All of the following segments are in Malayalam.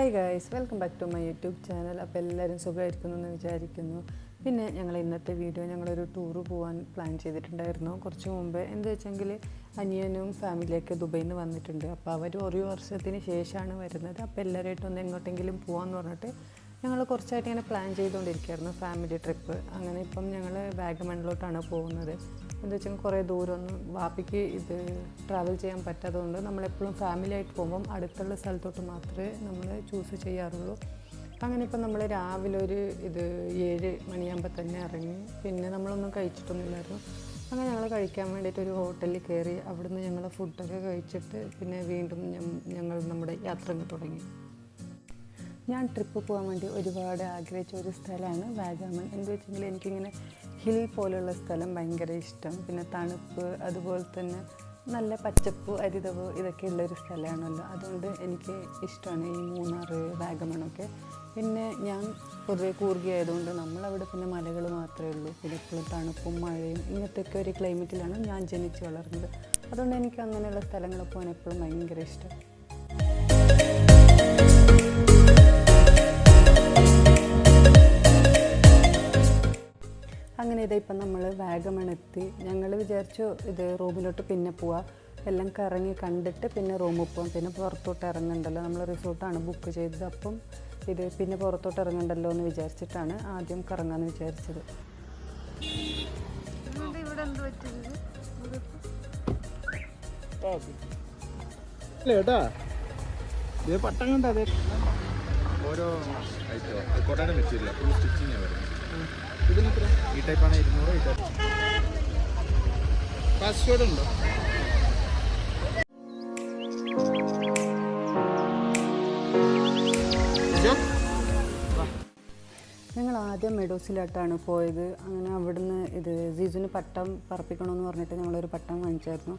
Hi guys welcome back to my YouTube channel അപ്പോൾ എല്ലാവരും സുഖമായിരിക്കുന്നു എന്ന് വിചാരിക്കുന്നു. പിന്നെ ഞങ്ങൾ ഇന്നത്തെ വീഡിയോ ഞങ്ങളൊരു ടൂറ് പോകാൻ പ്ലാൻ ചെയ്തിട്ടുണ്ടായിരുന്നു. കുറച്ച് മുമ്പ് എന്താ വെച്ചെങ്കിൽ അനിയനും ഫാമിലിയൊക്കെ ദുബൈയിൽ നിന്ന് വന്നിട്ടുണ്ട്. അപ്പോൾ അവർ ഒരു വർഷത്തിന് ശേഷമാണ് വരുന്നത്. അപ്പോൾ എല്ലാവരുമായിട്ടൊന്ന് എങ്ങോട്ടെങ്കിലും പോകാമെന്ന് പറഞ്ഞിട്ട് ഞങ്ങൾ കുറച്ചായിട്ട് ഇങ്ങനെ പ്ലാൻ ചെയ്തുകൊണ്ടിരിക്കുകയായിരുന്നു ഫാമിലി ട്രിപ്പ് അങ്ങനെ ഇപ്പം ഞങ്ങൾ വാഗമണിലോട്ടാണ് പോകുന്നത്. എന്താ വെച്ചാൽ കുറേ ദൂരമൊന്നും വാപ്പിക്ക് ഇത് ട്രാവൽ ചെയ്യാൻ പറ്റാത്തതുകൊണ്ട് നമ്മളെപ്പോഴും ഫാമിലി ആയിട്ട് പോകുമ്പം അടുത്തുള്ള സ്ഥലത്തോട്ട് മാത്രമേ നമ്മൾ ചൂസ് ചെയ്യാറുള്ളൂ. അങ്ങനെ ഇപ്പം നമ്മൾ രാവിലെ ഒരു ഇത് ഏഴ് മണിയാകുമ്പോൾ തന്നെ ഇറങ്ങി. പിന്നെ നമ്മളൊന്നും കഴിച്ചിട്ടൊന്നുമില്ലായിരുന്നു. അങ്ങനെ ഞങ്ങൾ കഴിക്കാൻ വേണ്ടിയിട്ട് ഒരു ഹോട്ടലിൽ കയറി അവിടുന്ന് ഞങ്ങൾ ഫുഡൊക്കെ കഴിച്ചിട്ട് പിന്നെ വീണ്ടും ഞങ്ങൾ നമ്മുടെ യാത്ര തുടങ്ങി. ഞാൻ ട്രിപ്പ് പോകാൻ വേണ്ടി ഒരുപാട് ആഗ്രഹിച്ച ഒരു സ്ഥലമാണ് വാഗമൺ. എന്ന് വെച്ചെങ്കിൽ എനിക്കിങ്ങനെ ഹിൽ പോലുള്ള സ്ഥലം ഭയങ്കര ഇഷ്ടം. പിന്നെ തണുപ്പ് അതുപോലെ തന്നെ നല്ല പച്ചപ്പ് അരിതവ് ഇതൊക്കെ ഉള്ളൊരു സ്ഥലമാണല്ലോ. അതുകൊണ്ട് എനിക്ക് ഇഷ്ടമാണ് ഈ മൂന്നാർ വാഗമണൊക്കെ പിന്നെ ഞാൻ പൊതുവേ കൂർഗിയായതുകൊണ്ട് നമ്മളവിടെ പിന്നെ മലകൾ മാത്രമേ ഉള്ളൂ. പിന്നെ എപ്പോഴും തണുപ്പും മഴയും ഇങ്ങനത്തെയൊക്കെ ഒരു ക്ലൈമറ്റിലാണ് ഞാൻ ജനിച്ച് വളർന്നത്. അതുകൊണ്ട് എനിക്ക് അങ്ങനെയുള്ള സ്ഥലങ്ങൾ പോകാൻ എപ്പോഴും ഭയങ്കര ഇഷ്ടം. അങ്ങനെ ഇതാ ഇപ്പം നമ്മൾ വാഗമണെത്തി ഞങ്ങൾ വിചാരിച്ചു ഇത് റൂമിലോട്ട് പിന്നെ പോവാം. എല്ലാം കറങ്ങി കണ്ടിട്ട് പിന്നെ റൂമിൽ പോകാം പിന്നെ പുറത്തോട്ട് ഇറങ്ങണ്ടല്ലോ. നമ്മൾ റിസോർട്ടാണ് ബുക്ക് ചെയ്തത്. അപ്പം ഇത് പിന്നെ പുറത്തോട്ട് ഇറങ്ങണ്ടല്ലോ എന്ന് വിചാരിച്ചിട്ടാണ് ആദ്യം കറങ്ങാമെന്ന് വിചാരിച്ചത്. പട്ടം കണ്ട? അതെ. ഓരോ പറ്റില്ല ഫുൾ സ്റ്റിച്ചിങ് വരുന്നത്. ഈ ടൈപ്പാണ് ഇരുന്നൂറ് ഈ ടൈപ്പ് പാസ്വേഡ് ഉണ്ടോ? ഞങ്ങൾ ആദ്യം മെഡോസിലോട്ടാണ് പോയത്. അങ്ങനെ അവിടുന്ന് ഇത് ജീജുവിന് പട്ടം പറപ്പിക്കണമെന്ന് പറഞ്ഞിട്ട് ഞങ്ങളൊരു പട്ടം വാങ്ങിച്ചായിരുന്നു.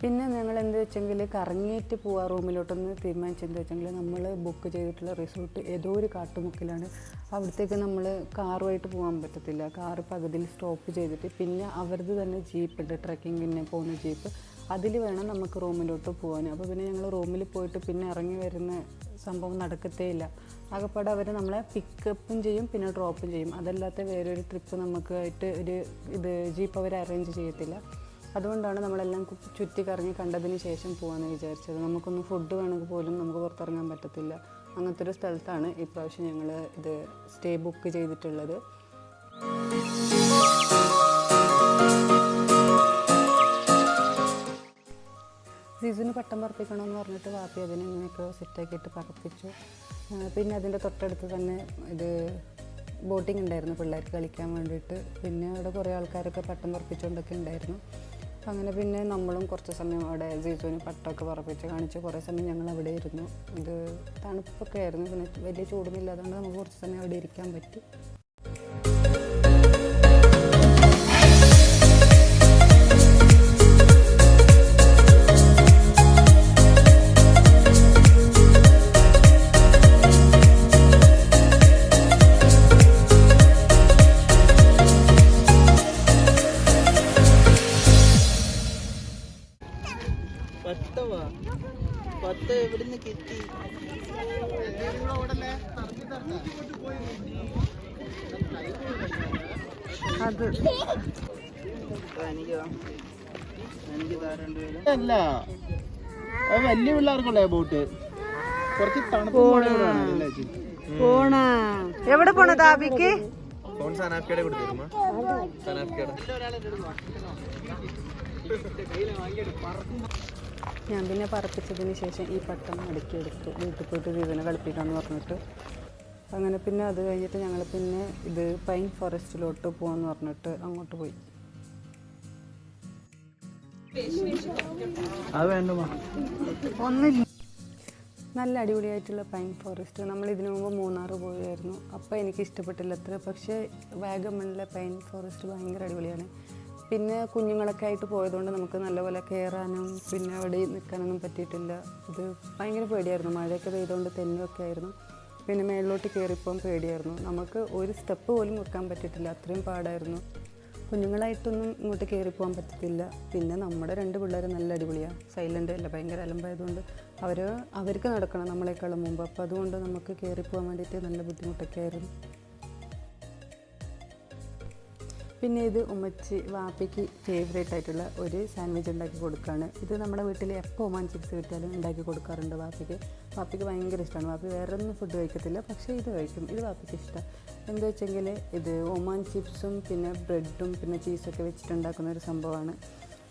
പിന്നെ ഞങ്ങൾ എന്ത് വെച്ചെങ്കിൽ കറങ്ങിയിട്ട് പോവാ റൂമിലോട്ടൊന്ന് തീരുമാനിച്ചെന്ത് വെച്ചെങ്കിൽ നമ്മൾ ബുക്ക് ചെയ്തിട്ടുള്ള റിസോർട്ട് ഏതോ ഒരു കാട്ടുമുക്കിലാണ്. അവിടത്തേക്ക് നമ്മൾ കാറുമായിട്ട് പോകാൻ പറ്റത്തില്ല. കാറ് പകുതിയിൽ സ്റ്റോപ്പ് ചെയ്തിട്ട് പിന്നെ അവരത് തന്നെ ജീപ്പ് ജീപ്പുണ്ട് ട്രക്കിങ്ങിന് പോകുന്ന ജീപ്പ് അതിൽ വേണം നമുക്ക് റൂമിലോട്ട് പോകാൻ അപ്പോൾ പിന്നെ ഞങ്ങൾ റൂമിൽ പോയിട്ട് പിന്നെ ഇറങ്ങി വരുന്ന സംഭവം നടക്കത്തേ ഇല്ല. ആകപ്പാടെ അവർ നമ്മളെ പിക്കപ്പും ചെയ്യും പിന്നെ ഡ്രോപ്പും ചെയ്യും. അതല്ലാത്ത വേറൊരു ട്രിപ്പ് നമുക്കായിട്ട് ഒരു ഇത് ജീപ്പ് അവർ അറേഞ്ച് ചെയ്യത്തില്ല. അതുകൊണ്ടാണ് നമ്മളെല്ലാം ചുറ്റി കറങ്ങി കണ്ടതിന് ശേഷം പോകാമെന്ന് വിചാരിച്ചത്. നമുക്കൊന്ന് ഫുഡ് വേണമെങ്കിൽ പോലും നമുക്ക് പുറത്തിറങ്ങാൻ പറ്റത്തില്ല. അങ്ങനത്തെ ഒരു സ്ഥലത്താണ് ഇപ്രാവശ്യം ഞങ്ങൾ ഇത് സ്റ്റേ ബുക്ക് ചെയ്തിട്ടുള്ളത്. സീസണ് പട്ടം പറപ്പിക്കണമെന്ന് പറഞ്ഞിട്ട് വാപ്പി അതിനെ ഇങ്ങനെയൊക്കെ സെറ്റാക്കിയിട്ട് പറപ്പിച്ചു. പിന്നെ അതിന്റെ തൊട്ടടുത്ത് തന്നെ ഇത് ബോട്ടിംഗ് ഉണ്ടായിരുന്നു പിള്ളേർക്ക് കളിക്കാൻ വേണ്ടിയിട്ട്. പിന്നെ അവിടെ കുറേ ആൾക്കാരൊക്കെ പട്ടം പറപ്പിച്ചുകൊണ്ടൊക്കെ ഉണ്ടായിരുന്നു. അങ്ങനെ പിന്നെ നമ്മളും കുറച്ച് സമയം അവിടെ ജീജുവിന് പട്ടമൊക്കെ പറപ്പിച്ച് കാണിച്ച് കുറേ സമയം ഞങ്ങൾ അവിടെ ഇരുന്നു. ഇത് തണുപ്പൊക്കെ ആയിരുന്നു. പിന്നെ വലിയ ചൂടൊന്നും ചൂടൊന്നുമില്ലാത്തതുകൊണ്ട് നമുക്ക് കുറച്ച് സമയം അവിടെ ഇരിക്കാൻ പറ്റി. അത്. അല്ല അത് വലിയ പിള്ളേർക്കുള്ള ബോട്ട് കുറച്ച് തണുപ്പ് പോണ. എവിടെ പോണ താപിക്ക് ഫോൺ സനാഫ്കയുടെ കൊടുത്തിരുമോ സനാഫ്കയുടെ. ഞാൻ പിന്നെ പറപ്പിച്ചതിന് ശേഷം ഈ പട്ടം അടുക്കിയെടുത്തു. വീട്ടിൽ പോയിട്ട് ദീപനെ കളിപ്പിക്കാമെന്ന് പറഞ്ഞിട്ട്. അങ്ങനെ പിന്നെ അത് കഴിഞ്ഞിട്ട് ഞങ്ങൾ പിന്നെ ഇത് പൈൻ ഫോറസ്റ്റിലോട്ട് പോകാമെന്ന് പറഞ്ഞിട്ട് അങ്ങോട്ട് പോയി. ഒന്നില്ല നല്ല അടിപൊളിയായിട്ടുള്ള പൈൻ ഫോറസ്റ്റ്. നമ്മൾ ഇതിനു മുമ്പ് മൂന്നാർ പോയായിരുന്നു. അപ്പോൾ എനിക്ക് ഇഷ്ടപ്പെട്ടില്ല അത്ര. പക്ഷേ വാഗമണിലെ പൈൻ ഫോറസ്റ്റ് ഭയങ്കര അടിപൊളിയാണ്. പിന്നെ കുഞ്ഞുങ്ങളൊക്കെ ആയിട്ട് പോയതുകൊണ്ട് നമുക്ക് നല്ലപോലെ കയറാനും പിന്നെ അവിടെ നിൽക്കാനൊന്നും പറ്റിയിട്ടില്ല. ഇത് ഭയങ്കര പേടിയായിരുന്നു. മഴയൊക്കെ പെയ്തുകൊണ്ട് തെന്നുമൊക്കെ ആയിരുന്നു. പിന്നെ മേളിലോട്ട് കയറിപ്പോകാൻ പേടിയായിരുന്നു. നമുക്ക് ഒരു സ്റ്റെപ്പ് പോലും വെക്കാൻ പറ്റിയിട്ടില്ല. അത്രയും പാടായിരുന്നു. കുഞ്ഞുങ്ങളായിട്ടൊന്നും ഇങ്ങോട്ട് കയറിപ്പോകാൻ പോകാൻ പറ്റത്തില്ല. പിന്നെ നമ്മുടെ രണ്ട് പിള്ളേർ നല്ല അടിപൊളിയാണ് സൈലന്റ് അല്ല ഭയങ്കര അലമ്പായതുകൊണ്ട് അവർ അവർക്ക് നടക്കണം നമ്മളെക്കാളും മുമ്പ്. അപ്പോൾ അതുകൊണ്ട് നമുക്ക് കയറിപ്പോകാൻ പോകാൻ വേണ്ടിയിട്ട് നല്ല ബുദ്ധിമുട്ടൊക്കെ ആയിരുന്നു. പിന്നെ ഇത് ഉമ്മച്ചി വാപ്പയ്ക്ക് ഫേവറേറ്റ് ആയിട്ടുള്ള ഒരു സാൻഡ്വിച്ച് ഉണ്ടാക്കി കൊടുക്കുകയാണ് ഇത് നമ്മുടെ വീട്ടിൽ എപ്പോൾ ഒമാൻ ചിപ്സ് കിട്ടിയാലും ഉണ്ടാക്കി കൊടുക്കാറുണ്ട് വാപ്പയ്ക്ക്. വാപ്പയ്ക്ക് ഭയങ്കര ഇഷ്ടമാണ് വാപ്പി വേറെ ഒന്നും ഫുഡ് കഴിക്കത്തില്ല പക്ഷേ ഇത് കഴിക്കും. ഇത് വാപ്പയ്ക്ക് ഇഷ്ടം. എന്താ വെച്ചെങ്കിൽ ഇത് ഒമാൻ ചിപ്സും പിന്നെ ബ്രെഡും പിന്നെ ചീസൊക്കെ വെച്ചിട്ടുണ്ടാക്കുന്ന ഒരു സംഭവമാണ്.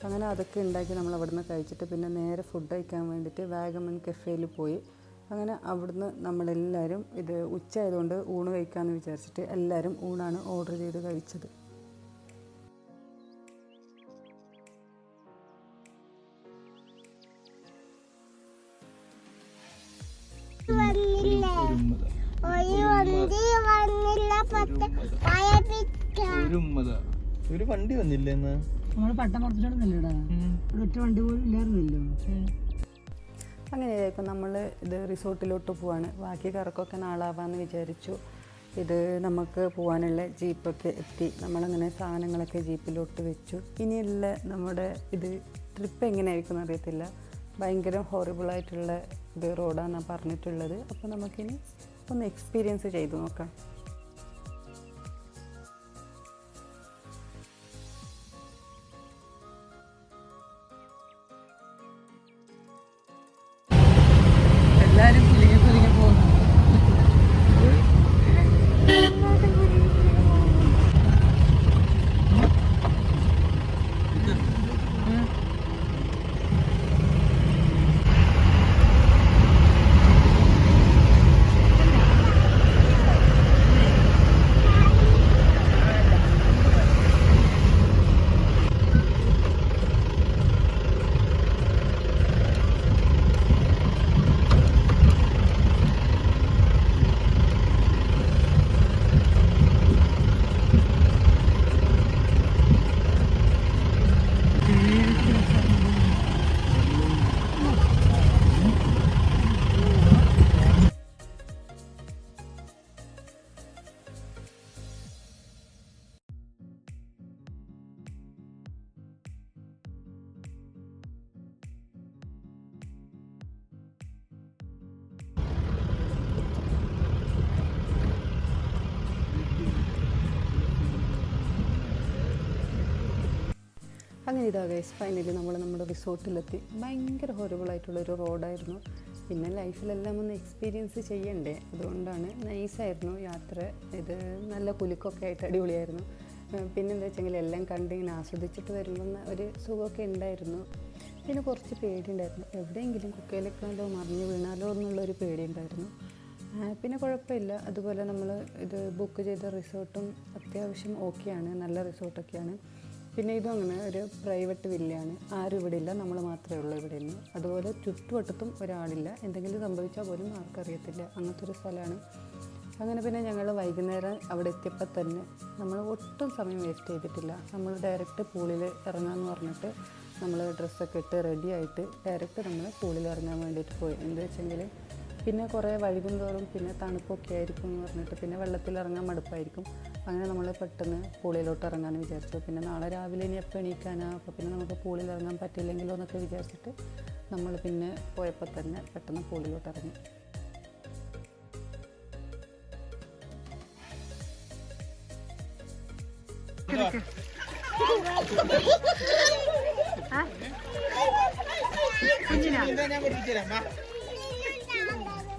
അങ്ങനെ അതൊക്കെ ഉണ്ടാക്കി നമ്മൾ അവിടുന്ന് കഴിച്ചിട്ട് പിന്നെ നേരെ ഫുഡ് കഴിക്കാൻ വേണ്ടിയിട്ട് വാഗമൺ കഫേയിൽ പോയി. അങ്ങനെ അവിടുന്ന് നമ്മളെല്ലാവരും ഇത് ഉച്ചയായതുകൊണ്ട് ഊണ് കഴിക്കാമെന്ന് വിചാരിച്ചിട്ട് എല്ലാവരും ഊണാണ് ഓർഡർ ചെയ്ത് കഴിച്ചത്. ഒരു വണ്ടി വന്നില്ല ഇന്ന്? നമ്മൾ പട്ടം പുറത്തിട്ടൊന്നുമില്ലടാ ഒറ്റ വണ്ടി പോലും ഇല്ലായിരുന്നല്ലോ അങ്ങനെ ഇപ്പം നമ്മൾ ഇത് റിസോർട്ടിലോട്ട് പോവാണ്. ബാക്കി കറക്കൊക്കെ നാളാവാന്ന് വിചാരിച്ചു. ഇത് നമുക്ക് പോകാനുള്ള ജീപ്പൊക്കെ എത്തി. നമ്മളങ്ങനെ സാധനങ്ങളൊക്കെ ജീപ്പിലോട്ട് വെച്ചു. ഇനിയുള്ള നമ്മുടെ ഇത് ട്രിപ്പ് എങ്ങനെയായിരിക്കും അറിയത്തില്ല. ഭയങ്കര ഹോറിബിളായിട്ടുള്ള ഇത് റോഡാണ് പറഞ്ഞിട്ടുള്ളത്. അപ്പോൾ നമുക്കിനി ഒന്ന് എക്സ്പീരിയൻസ് ചെയ്തു നോക്കാം. അങ്ങനെ ഇതാ ഗൈസ് ഫൈനലി നമ്മൾ നമ്മുടെ റിസോർട്ടിലെത്തി. ഭയങ്കര ഹൊറബിൾ ആയിട്ടുള്ളൊരു റോഡായിരുന്നു പിന്നെ ലൈഫിലെല്ലാം ഒന്ന് എക്സ്പീരിയൻസ് ചെയ്യണ്ടേ? അതുകൊണ്ടാണ് നൈസായിരുന്നു യാത്ര. ഇത് നല്ല കുലുക്കൊക്കെ ആയിട്ട് അടിപൊളിയായിരുന്നു. പിന്നെന്താ വെച്ചെങ്കിൽ എല്ലാം കണ്ട് ഇങ്ങനെ ആസ്വദിച്ചിട്ട് വരുമ്പോൾ ഒരു സുഖമൊക്കെ ഉണ്ടായിരുന്നു. പിന്നെ കുറച്ച് പേടിയുണ്ടായിരുന്നു. എവിടെയെങ്കിലും കുക്കയിലേക്കാലോ മറിഞ്ഞു വീണാലോ എന്നുള്ളൊരു പേടിയുണ്ടായിരുന്നു. പിന്നെ കുഴപ്പമില്ല. അതുപോലെ നമ്മൾ ഇത് ബുക്ക് ചെയ്ത റിസോർട്ടും അത്യാവശ്യം ഓക്കെയാണ് നല്ല റിസോർട്ടൊക്കെയാണ്. പിന്നെ ഇതും അങ്ങനെ ഒരു പ്രൈവറ്റ് വില്ലയാണ്. ആരും ഇവിടെ ഇല്ല. നമ്മൾ മാത്രമേ ഉള്ളൂ ഇവിടെ നിന്ന് അതുപോലെ ചുറ്റുവട്ടത്തും ഒരാളില്ല. എന്തെങ്കിലും സംഭവിച്ചാൽ പോലും ആർക്കറിയത്തില്ല അങ്ങനത്തെ ഒരു സ്ഥലമാണ്. അങ്ങനെ പിന്നെ ഞങ്ങൾ വൈകുന്നേരം അവിടെ എത്തിയപ്പോൾ തന്നെ നമ്മൾ ഒട്ടും സമയം വേസ്റ്റ് ചെയ്തിട്ടില്ല. നമ്മൾ ഡയറക്റ്റ് പൂളിൽ ഇറങ്ങാമെന്ന് പറഞ്ഞിട്ട് നമ്മൾ ഡ്രസ്സൊക്കെ ഇട്ട് റെഡി ആയിട്ട് ഡയറക്റ്റ് നമ്മൾ പൂളിൽ ഇറങ്ങാൻ വേണ്ടിയിട്ട് പോയി. എന്ന് വെച്ചെങ്കിൽ പിന്നെ കുറേ വഴുകും തോറും പിന്നെ തണുപ്പൊക്കെ ആയിരിക്കും എന്ന് പറഞ്ഞിട്ട് പിന്നെ വെള്ളത്തിൽ ഇറങ്ങാൻ മടുപ്പായിരിക്കും. അങ്ങനെ നമ്മൾ പെട്ടെന്ന് പൂളിയിലോട്ട് ഇറങ്ങാമെന്ന് വിചാരിച്ചു. പിന്നെ നാളെ രാവിലെ ഇനി എപ്പോൾ എണീക്കാനാ അപ്പോൾ പിന്നെ നമുക്ക് പൂളിൽ ഇറങ്ങാൻ പറ്റില്ലെങ്കിലോ എന്നൊക്കെ വിചാരിച്ചിട്ട് നമ്മൾ പിന്നെ പോയപ്പോൾ തന്നെ പെട്ടെന്ന് പൂളിലോട്ട് ഇറങ്ങി.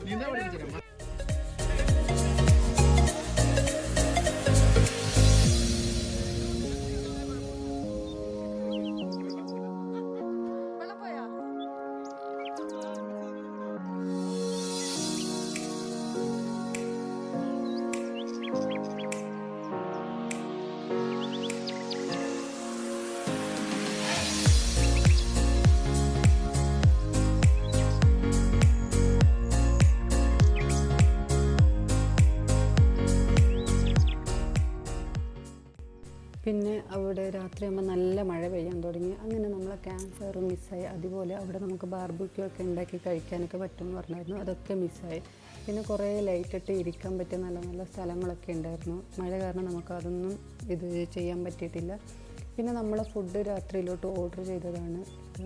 നീന്താ തരാം പിന്നെ അവിടെ രാത്രിയാകുമ്പോൾ നല്ല മഴ പെയ്യാൻ തുടങ്ങി. അങ്ങനെ നമ്മളെ ക്യാമ്പ് ഫയർ മിസ്സായി അതുപോലെ അവിടെ നമുക്ക് ബാർബിക്യൂ ഒക്കെ ഉണ്ടാക്കി കഴിക്കാനൊക്കെ പറ്റുമെന്ന് പറഞ്ഞായിരുന്നു. അതൊക്കെ മിസ്സായി പിന്നെ കുറേ ലൈറ്റിട്ട് ഇരിക്കാൻ പറ്റിയ നല്ല നല്ല സ്ഥലങ്ങളൊക്കെ ഉണ്ടായിരുന്നു. മഴ കാരണം നമുക്ക് അതൊന്നും ഇത് ചെയ്യാൻ പറ്റിയിട്ടില്ല. പിന്നെ നമ്മളെ ഫുഡ് രാത്രിയിലോട്ട് ഓർഡർ ചെയ്തതാണ്.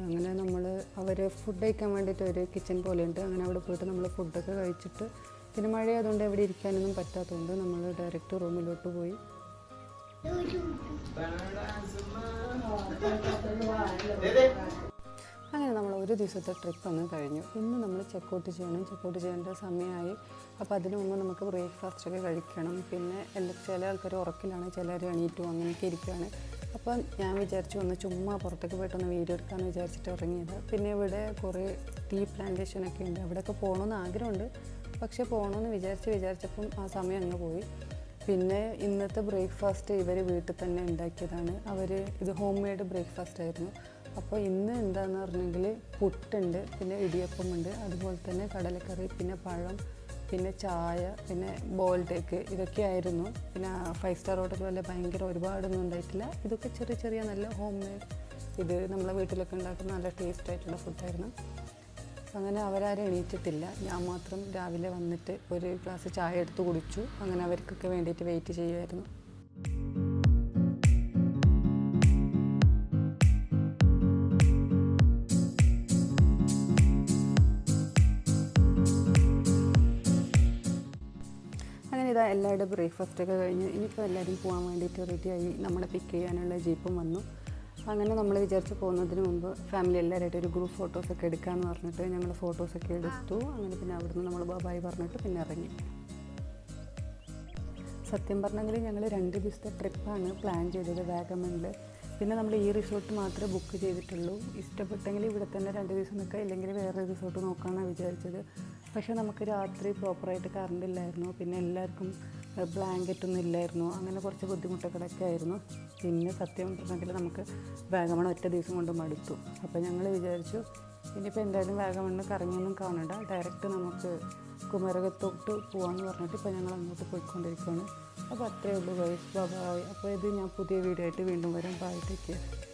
അങ്ങനെ നമ്മൾ അവർ ഫുഡ് കഴിക്കാൻ വേണ്ടിയിട്ട് ഒരു കിച്ചൺ പോലെയുണ്ട് അങ്ങനെ അവിടെ പോയിട്ട് നമ്മൾ ഫുഡൊക്കെ കഴിച്ചിട്ട് പിന്നെ മഴയായതുകൊണ്ട് എവിടെ ഇരിക്കാനൊന്നും പറ്റാത്തതുകൊണ്ട് നമ്മൾ ഡയറക്റ്റ് റൂമിലോട്ട് പോയി. അങ്ങനെ നമ്മൾ ഒരു ദിവസത്തെ ട്രിപ്പ് അങ്ങ് കഴിഞ്ഞു. ഇന്ന് നമ്മൾ ചെക്കൗട്ട് ചെയ്യണം. ചെക്കൗട്ട് ചെയ്യേണ്ട സമയമായി. അപ്പോൾ അതിനു മുമ്പ് നമുക്ക് ബ്രേക്ക്ഫാസ്റ്റ് ഒക്കെ കഴിക്കണം. പിന്നെ എല്ലാ ചില ആൾക്കാർ ഉറക്കിലാണ് ചിലർ എണീറ്റും അങ്ങനെയൊക്കെ ഇരിക്കുകയാണ്. അപ്പം ഞാൻ വിചാരിച്ചു ഒന്ന് ചുമ്മാ പുറത്തേക്ക് പോയിട്ടൊന്ന് വീഡിയോ എടുക്കാമെന്ന് വിചാരിച്ചിട്ട് ഇറങ്ങിയത്. പിന്നെ ഇവിടെ കുറേ ടീ പ്ലാന്റേഷനൊക്കെ ഉണ്ട്. അവിടെയൊക്കെ പോകണമെന്ന് ആഗ്രഹമുണ്ട്. പക്ഷേ പോകണമെന്ന് വിചാരിച്ച് വിചാരിച്ചപ്പം ആ സമയം അങ്ങ് പോയി. പിന്നെ ഇന്നത്തെ ബ്രേക്ക്ഫാസ്റ്റ് ഇവർ വീട്ടിൽ തന്നെ ഉണ്ടാക്കിയതാണ്. അവർ ഇത് ഹോം മെയ്ഡ് ബ്രേക്ക്ഫാസ്റ്റ് ആയിരുന്നു. അപ്പോൾ ഇന്ന് എന്താണെന്ന് പറഞ്ഞെങ്കിൽ പുട്ടുണ്ട് പിന്നെ ഇടിയപ്പമുണ്ട് അതുപോലെ തന്നെ കടലക്കറി പിന്നെ പഴം പിന്നെ ചായ പിന്നെ ബോൾഡേക്ക് ഇതൊക്കെ ആയിരുന്നു. പിന്നെ ഫൈവ് സ്റ്റാർ പോലെ ഭയങ്കര ഒരുപാടൊന്നും ഉണ്ടായിട്ടില്ല. ഇതൊക്കെ ചെറിയ ചെറിയ നല്ല ഹോം മെയ്ഡ് ഇത് നമ്മളെ വീട്ടിലൊക്കെ ഉണ്ടാക്കുന്ന നല്ല ടേസ്റ്റ് ആയിട്ടുള്ള ഫുഡായിരുന്നു അങ്ങനെ അവരാരും എണീറ്റത്തില്ല ഞാൻ മാത്രം രാവിലെ വന്നിട്ട് ഒരു ഗ്ലാസ് ചായ എടുത്ത് കുടിച്ചു. അങ്ങനെ അവർക്കൊക്കെ വേണ്ടിയിട്ട് വെയിറ്റ് ചെയ്യുമായിരുന്നു അങ്ങനെ ഇതാ എല്ലാവരുടെ ബ്രേക്ക്ഫാസ്റ്റ് ഒക്കെ കഴിഞ്ഞ്. ഇനിയിപ്പോൾ എല്ലാവരും പോകാൻ വേണ്ടിയിട്ട് റെഡിയായി നമ്മളെ പിക്ക് ചെയ്യാനുള്ള ജീപ്പും വന്നു. അങ്ങനെ നമ്മൾ വിചാരിച്ച് പോകുന്നതിന് മുമ്പ് ഫാമിലി എല്ലാവരായിട്ട് ഒരു ഗ്രൂപ്പ് ഫോട്ടോസൊക്കെ എടുക്കാമെന്ന് പറഞ്ഞിട്ട് ഞങ്ങൾ ഫോട്ടോസൊക്കെ എടുത്തു. അങ്ങനെ പിന്നെ അവിടുന്ന് നമ്മൾ ബാബായി പറഞ്ഞിട്ട് പിന്നെ ഇറങ്ങി. സത്യം പറഞ്ഞെങ്കിൽ ഞങ്ങൾ രണ്ട് ദിവസത്തെ ട്രിപ്പാണ് പ്ലാൻ ചെയ്തത്. വാഗമണിൽ പിന്നെ നമ്മൾ ഈ റിസോർട്ട് മാത്രമേ ബുക്ക് ചെയ്തിട്ടുള്ളൂ. ഇഷ്ടപ്പെട്ടെങ്കിൽ ഇവിടെ തന്നെ രണ്ട് ദിവസം നിൽക്കുക ഇല്ലെങ്കിൽ വേറെ റിസോർട്ട് നോക്കാമെന്നാണ് വിചാരിച്ചത്. പക്ഷേ നമുക്ക് രാത്രി പ്രോപ്പറായിട്ട് കറണ്ട് ഇല്ലായിരുന്നു. പിന്നെ എല്ലാവർക്കും ബ്ലാങ്കറ്റ് ഒന്നും ഇല്ലായിരുന്നു. അങ്ങനെ കുറച്ച് ബുദ്ധിമുട്ടുകളൊക്കെ ആയിരുന്നു. പിന്നെ സത്യം പറഞ്ഞെങ്കിൽ നമുക്ക് വാഗമൺ ഒറ്റ ദിവസം കൊണ്ട് മടുത്തു. അപ്പോൾ ഞങ്ങൾ വിചാരിച്ചു ഇനിയിപ്പോൾ എന്തായാലും വാഗമണ്ണ് കറങ്ങിയൊന്നും കാണണ്ട. ഡയറക്റ്റ് നമുക്ക് കുമരകത്തോട്ട് പോകാമെന്ന് പറഞ്ഞിട്ട് ഇപ്പോൾ ഞങ്ങൾ അങ്ങോട്ട് പോയിക്കൊണ്ടിരിക്കുകയാണ്. അപ്പോൾ അത്രയേ ഉള്ളൂ ഗൈസ് ബൈ അപ്പോൾ ഇത് ഞാൻ പുതിയ വീഡിയോ ആയിട്ട് വീണ്ടും വരാം. Bye take care